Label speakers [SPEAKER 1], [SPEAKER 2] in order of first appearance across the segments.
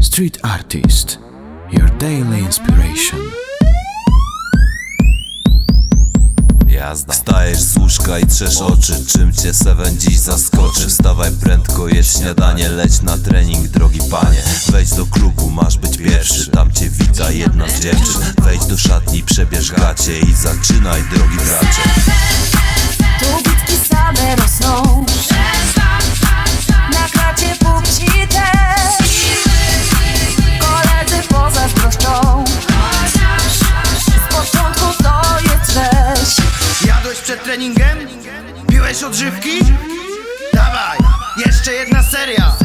[SPEAKER 1] Street Artist, your daily inspiration.
[SPEAKER 2] Jazda. Wstajesz z łóżka i trzesz oczy Czym cię Seven dziś zaskoczy. Wstawaj prędko, jedz śniadanie Leć na trening, drogi panie. Wejdź do klubu, masz być pierwszy Tam cię wita jedna z dziewczyn. Wejdź do szatni, przebierz gacie I zaczynaj, drogi bracie
[SPEAKER 3] przed treningiem? Piłeś odżywki? Dawaj, jeszcze jedna seria.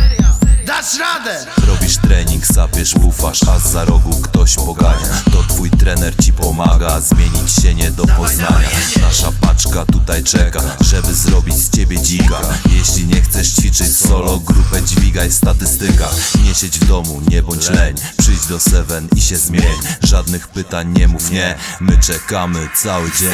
[SPEAKER 3] Dasz radę!
[SPEAKER 2] Robisz trening, sapiesz, bufasz A za rogu ktoś pogania. To twój trener ci pomaga Zmienić się nie do poznania. Nasza paczka tutaj czeka Żeby zrobić z ciebie dzika. Jeśli nie chcesz ćwiczyć solo Grupę dźwigaj statystyka. Nie siedź w domu, nie bądź leń. Przyjdź do Seven i się zmień. Żadnych pytań nie mów nie. My czekamy cały dzień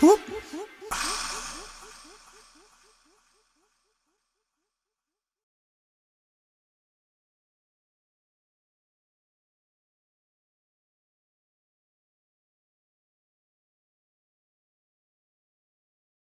[SPEAKER 3] whoop, whoop.